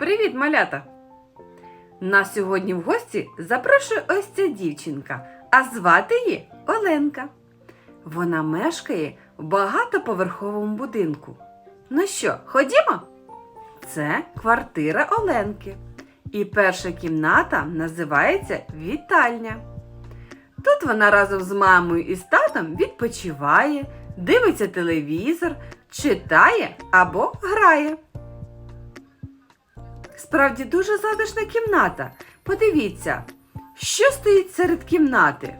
Привіт, малята! Нас сьогодні в гості запрошує ось ця дівчинка, а звати її Оленка. Вона мешкає в багатоповерховому будинку. Ну що, ходімо? Це квартира Оленки. І перша кімната називається вітальня. Тут вона разом з мамою і з татом відпочиває, дивиться телевізор, читає або грає. Справді дуже затишна кімната. Подивіться, що стоїть серед кімнати?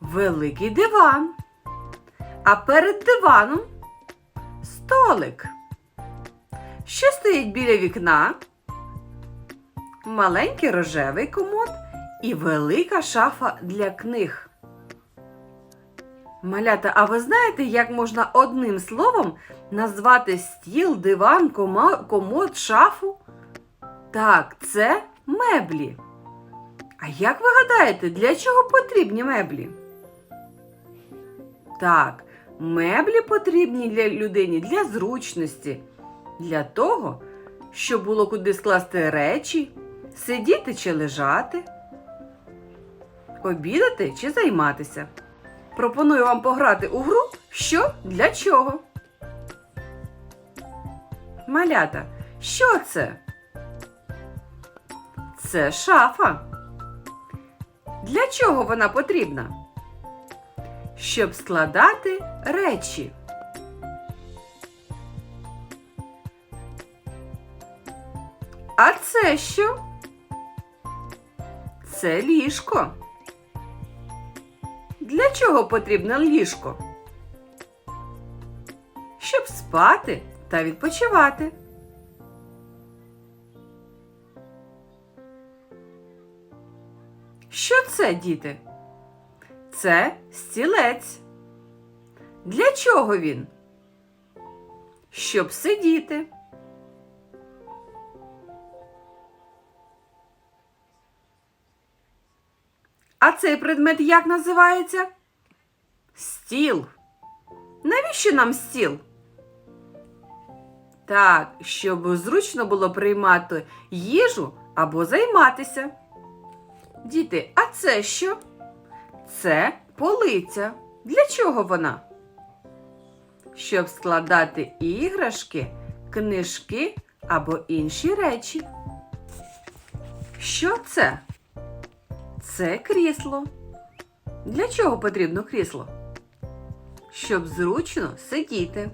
Великий диван. А перед диваном столик. Що стоїть біля вікна? Маленький рожевий комод і велика шафа для книг. Малята, а ви знаєте, як можна одним словом назвати стіл, диван, комод, шафу? Так, це меблі. А як ви гадаєте, для чого потрібні меблі? Так, меблі потрібні для людині для зручності, для того, щоб було куди скласти речі, сидіти чи лежати, обідати чи займатися. Пропоную вам пограти у гру що для чого. Малята, що це? Це шафа. Для чого вона потрібна? Щоб складати речі. А це що? Це ліжко. Для чого потрібне ліжко? Щоб спати та відпочивати. Що це, діти? Це стілець. Для чого він? Щоб сидіти. А цей предмет як називається? Стіл. Навіщо нам стіл? Так, щоб зручно було приймати їжу або займатися. Діти, а це що? Це полиця. Для чого вона? Щоб складати іграшки, книжки або інші речі. Що це? Це крісло. Для чого потрібно крісло? Щоб зручно сидіти.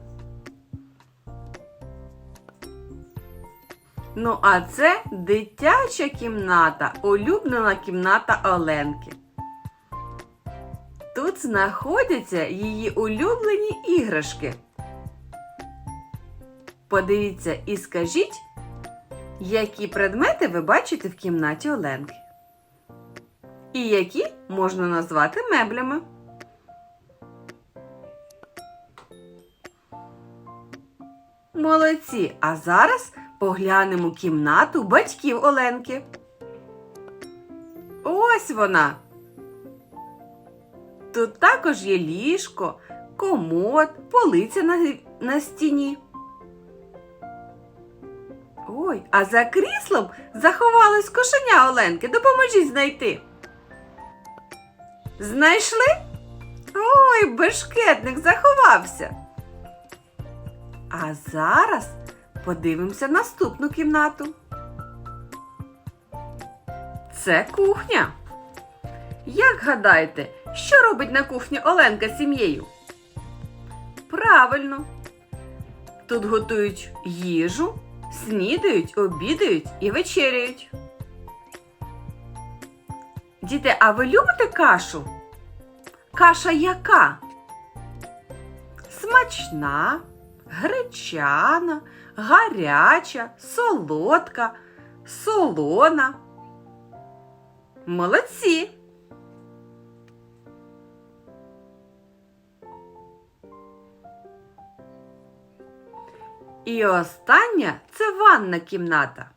Ну, а це дитяча кімната, улюблена кімната Оленки. Тут знаходяться її улюблені іграшки. Подивіться і скажіть, які предмети ви бачите в кімнаті Оленки. І які можна назвати меблями. Молодці! А зараз поглянемо кімнату батьків Оленки. Ось вона. Тут також є ліжко, комод, полиця на, на стіні. Ой, а за кріслом заховалось кошеня Оленки. Допоможіть знайти. Знайшли? Ой, бешкетник заховався. А зараз подивимося наступну кімнату. Це кухня. Як гадаєте, що робить на кухні Оленка з сім'єю? Правильно. Тут готують їжу, снідають, обідають і вечеряють. Діти, а ви любите кашу? Каша яка? Смачна, гречана, гаряча, солодка, солона. Молодці! І остання це ванна кімната.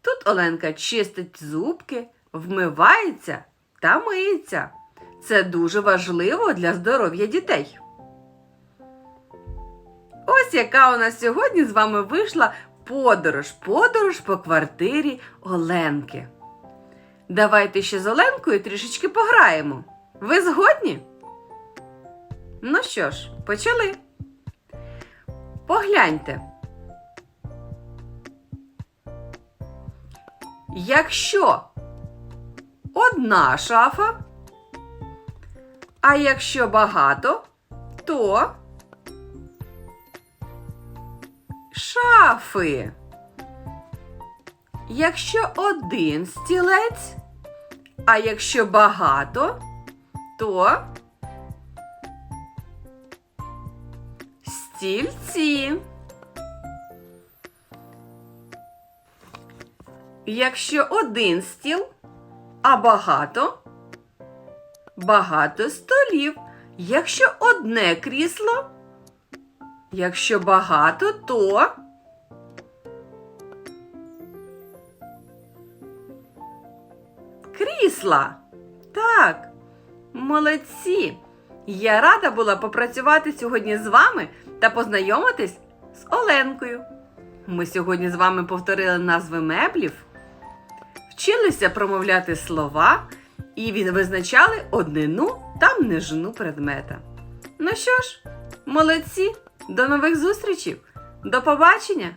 Тут Оленка чистить зубки, вмивається та миється. Це дуже важливо для здоров'я дітей. Ось яка у нас сьогодні з вами вийшла подорож, подорож по квартирі Оленки. Давайте ще з Оленкою трішечки пограємо. Ви згодні? Ну що ж, почали. Погляньте. Якщо одна шафа, а якщо багато, то шафи. Якщо один стілець, а якщо багато, то стільці. Якщо один стіл, а багато, багато столів. Якщо одне крісло, якщо багато, то крісла. Так, молодці. Я рада була попрацювати сьогодні з вами та познайомитись з Оленкою. Ми сьогодні з вами повторили назви меблів, вчилися промовляти слова і визначали однину та множину предмета. Ну що ж, молодці, до нових зустрічей! До побачення!